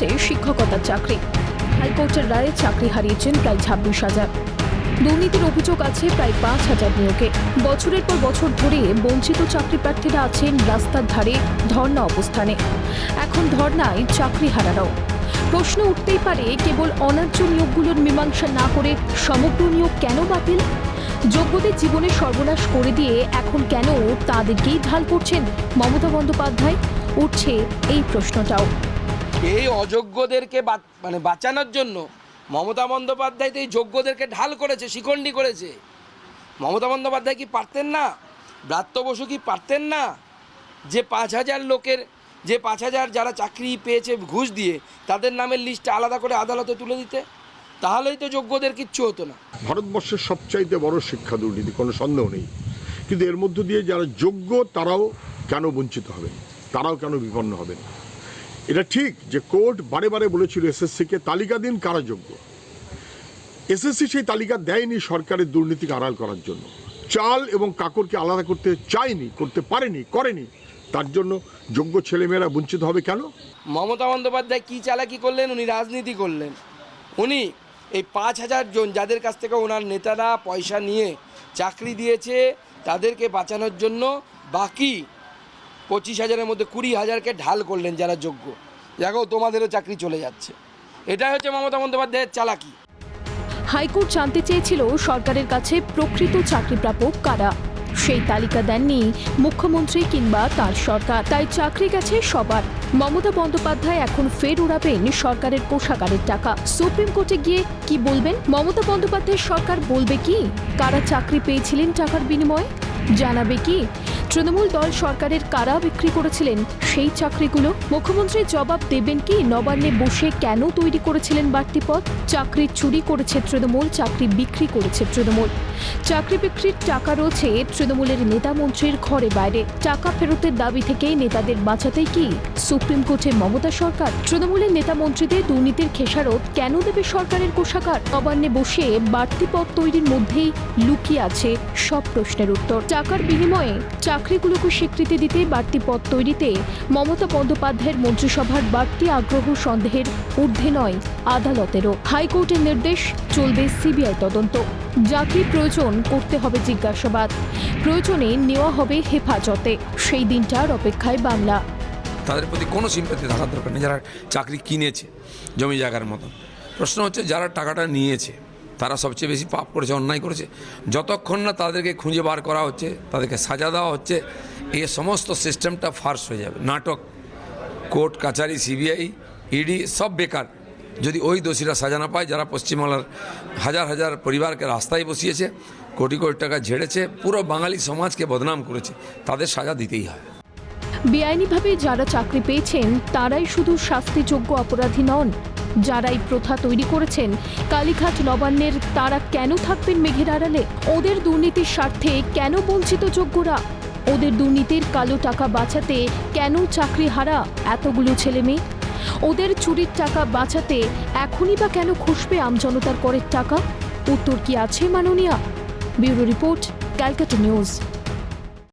তার চাকরি। হাইকোর্টের রায়ে চাকরি হারিয়েছেন প্রায় ছাব্বিশ হাজার। দুর্নীতির অভিযোগ আছে প্রায় পাঁচ হাজার নিয়োগে বছরের পর বছর ধরে বঞ্চিত চাকরি প্রার্থীরা আছেন রাস্তার ধারে ধর্ণা অবস্থানে। এখন ধর্নায় চাকরি হারারাও প্রশ্ন উঠতেই পারে, কেবল অনার্য নিয়োগগুলোর মীমাংসা না করে সমগ্র নিয়োগ কেন বাতিল? যোগ্যদের জীবনে সর্বনাশ করে দিয়ে এখন কেন তাদেরকেই ঢাল করছেন মমতা বন্দ্যোপাধ্যায়? উঠছে এই প্রশ্নটাও। এই অযোগ্যদেরকে মানে বাঁচানোর জন্য মমতা বন্দ্যোপাধ্যায় তো এই যোগ্যদেরকে ঢাল করেছে শিখণ্ডী করেছে। মমতা বন্দ্যোপাধ্যায় কি পারতেন না? ব্রাত্য বসু কি পারতেন না? যে পাঁচ হাজার লোকের, যে পাঁচ হাজার যারা চাকরি পেয়েছে ঘুষ দিয়ে, তাদের নামের লিস্টটা আলাদা করে আদালতে তুলে দিতে? তাহলেই তো যোগ্যদের কিচ্ছু হতো না। ভারতবর্ষের সবচাইতে বড় শিক্ষা দুর্নীতি, কোনো সন্দেহ নেই। কিন্তু এর মধ্য দিয়ে যারা যোগ্য, তারাও কেন বঞ্চিত হবে তারাও কেন বিপন্ন হবেন? এটা ঠিক যে কোর্ট বারে বারে বলেছিল এসএসসিকে তালিকা দিন কারা যোগ্য। এসএসসি সেই তালিকা দেয়নি সরকারের দুর্নীতিকে আড়াল করার জন্য। চাল এবং কাকরকে আলাদা করতে চায়নি, করতে পারেনি, করেনি। তার জন্য যোগ্য ছেলেমেয়েরা বঞ্চিত হবে কেন? মমতা বন্দ্যোপাধ্যায় কী চালাকি করলেন? উনি রাজনীতি করলেন। উনি এই পাঁচ হাজার জন যাদের কাছ থেকে ওনার নেতারা পয়সা নিয়ে চাকরি দিয়েছে, তাদেরকে বাঁচানোর জন্য বাকি পঁচিশ হাজারের মধ্যে কুড়ি হাজারকে ঢাল করলেন যারা যোগ্য। দেখো, তোমাদেরও চাকরি চলে যাচ্ছে। এটাই হচ্ছে মমতা বন্দ্যোপাধ্যায়ের চালাকি। হাইকোর্ট জানতে চেয়েছিল, সরকারের কাছে প্রকৃত চাকরি প্রাপক কারা? সেই তালিকা দেননি মুখ্যমন্ত্রী কিংবা তার সরকার। তাই চাকরি গেছে সবার। মমতা বন্দ্যোপাধ্যায় এখন ফের উড়াবেন সরকারের কোষাগারের টাকা। সুপ্রিম কোর্টে গিয়ে কি বলবেন? মমতা বন্দ্যোপাধ্যায়ের সরকার বলবে কি? কারা চাকরি পেয়েছিলেন টাকার বিনিময়ে? জানাবে কি? তৃণমূল দল সরকারের কারা বিক্রি করেছিলেন? সেই চাকরিগুলো মুখ্যমন্ত্রী জবাব দেবেন কি? নবান্নে বসে কেন তৈরি করেছিলেন বাড়তি পদ চাকরি চুরি করেছে তৃণমূল, চাকরি বিক্রি করেছে তৃণমূল। চাকরি বিক্রির টাকা রয়েছে তৃণমূলের নেতা মন্ত্রীর ঘরে বাইরে। টাকা ফেরতের দাবি থেকে নেতাদের বাঁচাতেই কি? সুপ্রিম কোর্টে মমতা সরকার। তৃণমূলের নেতা মন্ত্রীদের দুর্নীতির খেসারত কেন দেবে সরকারের কোষাগার? নবান্নে বসে বাড়তি পদ তৈরির মধ্যেই লুকিয়ে আছে সব প্রশ্নের উত্তর। টাকার বিনিময়ে চাকরিগুলোকে স্বীকৃতি দিতে বাড়তি পথ তৈরিতে মমতা বন্দ্যোপাধ্যায়ের মন্ত্রিসভার বাড়তি আগ্রহ সন্দেহের ঊর্ধ্বে নয়, আদালতেরও। হাইকোর্টের নির্দেশ, চলবে সিবিআই তদন্ত। যাকে প্রয়োজন, করতে হবে জিজ্ঞাসাবাদ। প্রয়োজনে নেওয়া হবে হেফাজতে। সেই দিনটার অপেক্ষায় বাংলা। তাদের প্রতি কোনো সিম্পাতি থাকার দরকার নেই, যারা চাকরি কিনেছে, জমি জায়গার মতন। প্রশ্ন হচ্ছে, যারা টাকাটা নিয়েছে তারা সবচেয়ে বেশি পাপ করেছে, অন্যায় করেছে। যতক্ষণ না তাদেরকে খুঁজে বার করা হচ্ছে, তাদেরকে সাজা দেওয়া হচ্ছে এই সমস্ত সিস্টেমটা ফার্স হয়ে যাবে। নাটক, কোর্ট কাছারি সিবিআই, ইডি, সব বেকার। যদি ওই দোষীরা সাজা না পায়, যারা পশ্চিমবাংলার হাজার হাজার পরিবারকে রাস্তায় বসিয়েছে, কোটি কোটি টাকা ঝেড়েছে, পুরো বাঙালি সমাজকে বদনাম করেছে, তাদের সাজা দিতেই হয় বেআইনিভাবে যারা চাকরি পেয়েছেন, তারাই শুধু শাস্তিযোগ্য অপরাধী নন যারা এই প্রথা তৈরি করেছেন, কালীঘাট নবান্নের তারা কেন থাকবেন মেঘের আড়ালে? ওদের দুর্নীতির স্বার্থে কেন বঞ্চিত যোগ্যরা? ওদের দুর্নীতির কালো টাকা বাঁচাতে কেন চাকরি হারা এতগুলো ছেলে মেয়ে? ওদের চুরির টাকা বাঁচাতে এখনই বা কেন খুসবে আমজনতার করের টাকা? উত্তর কি আছে মাননীয়া? Bureau report Calcutta news.